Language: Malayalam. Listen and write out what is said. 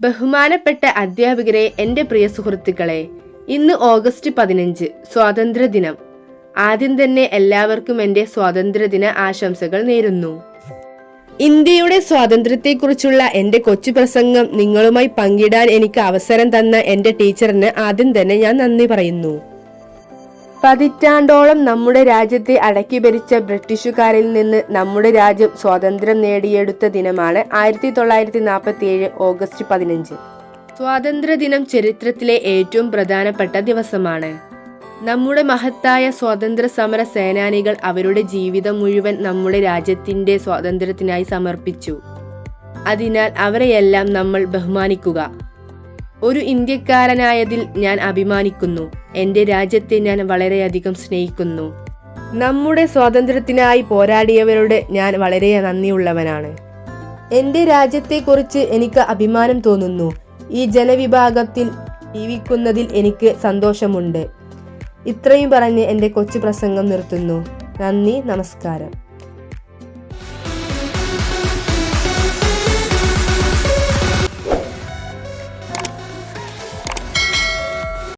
ബഹുമാനപ്പെട്ട അധ്യാപകരെ എന്റെ പ്രിയ സുഹൃത്തുക്കളെ ഇന്ന് ഓഗസ്റ്റ് പതിനഞ്ച് സ്വാതന്ത്ര്യദിനം. ആദ്യം തന്നെ എല്ലാവർക്കും എന്റെ സ്വാതന്ത്ര്യദിന ആശംസകൾ നേരുന്നു. ഇന്ത്യയുടെ സ്വാതന്ത്ര്യത്തെക്കുറിച്ചുള്ള എന്റെ കൊച്ചു പ്രസംഗം നിങ്ങളുമായി പങ്കിടാൻ എനിക്ക് അവസരം തന്ന എന്റെ ടീച്ചറിന് ആദ്യം തന്നെ ഞാൻ നന്ദി പറയുന്നു. പതിറ്റാണ്ടോളം നമ്മുടെ രാജ്യത്തെ അടക്കി ഭരിച്ച ബ്രിട്ടീഷുകാരിൽ നിന്ന് നമ്മുടെ രാജ്യം സ്വാതന്ത്ര്യം നേടിയെടുത്ത ദിനമാണ് ആയിരത്തി തൊള്ളായിരത്തി നാൽപ്പത്തി ഏഴ് ഓഗസ്റ്റ് പതിനഞ്ച്. സ്വാതന്ത്ര്യ ദിനം ചരിത്രത്തിലെ ഏറ്റവും പ്രധാനപ്പെട്ട ദിവസമാണ്. നമ്മുടെ മഹത്തായ സ്വാതന്ത്ര്യ സമര സേനാനികൾ അവരുടെ ജീവിതം മുഴുവൻ നമ്മുടെ രാജ്യത്തിന്റെ സ്വാതന്ത്ര്യത്തിനായി സമർപ്പിച്ചു. അതിനാൽ അവരെയെല്ലാം നമ്മൾ ബഹുമാനിക്കുക. ഒരു ഇന്ത്യക്കാരനായതിൽ ഞാൻ അഭിമാനിക്കുന്നു. എന്റെ രാജ്യത്തെ ഞാൻ വളരെയധികം സ്നേഹിക്കുന്നു. നമ്മുടെ സ്വാതന്ത്ര്യത്തിനായി പോരാടിയവരോട് ഞാൻ വളരെ നന്ദിയുള്ളവനാണ്. എന്റെ രാജ്യത്തെക്കുറിച്ച് എനിക്ക് അഭിമാനം തോന്നുന്നു. ഈ ജനവിഭാഗത്തിൽ ജീവിക്കുന്നതിൽ എനിക്ക് സന്തോഷമുണ്ട്. ഇത്രയും പറഞ്ഞ് എന്റെ കൊച്ചു പ്രസംഗം നിർത്തുന്നു. നന്ദി നമസ്കാരം.